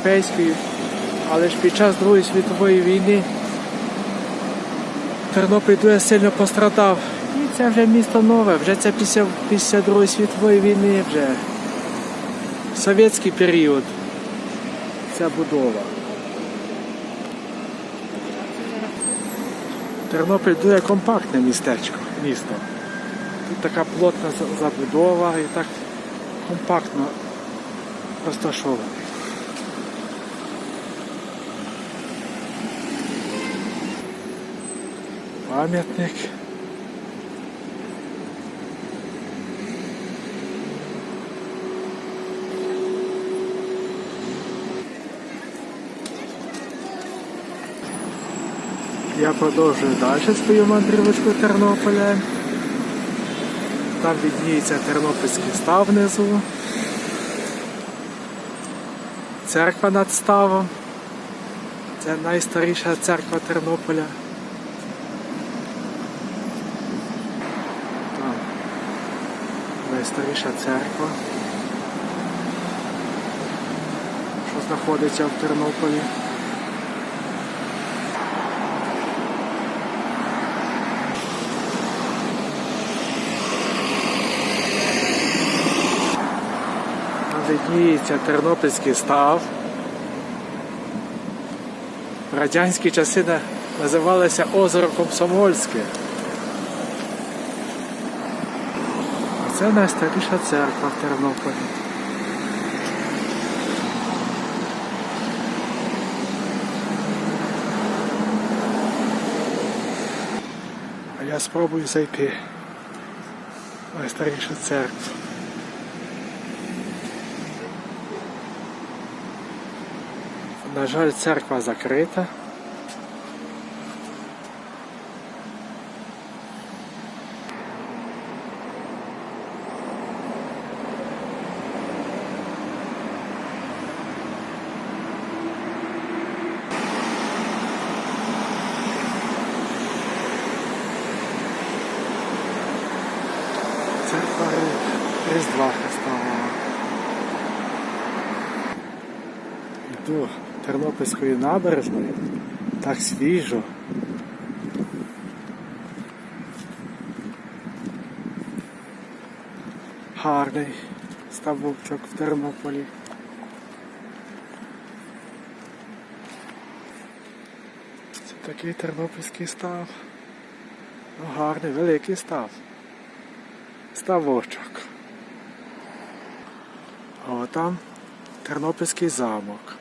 європейською, але ж під час Другої світової війни Тернопіль дуже сильно пострадав. І це вже місто нове, вже це після, після Другої світової війни, вже совєтський період. Ця будова. Тернопіль дуже компактне містечко, місто. Тут така плотна забудова і так компактно розташовано. Пам'ятник. Я продовжую далі свою мандрівочку Тернополем. Там відніється Тернопільський став внизу. Церква над ставом. Це найстаріша церква Тернополя. Там найстаріша церква, що знаходиться в Тернополі. Видніється Тернопільський став. В радянські часи на- називалося озеро Комсомольське. Це найстаріша церква в Тернополі. А я спробую зайти в найстарішу церкву. На жаль, церква закрита. Церква Ри- Різдва Христового. Йду Тернопільською набережною. Так свіжо. Гарний ставочок в Тернополі. Це такий тернопільський став. Ну, гарний, великий став. Ставочок. А там Тернопільський замок.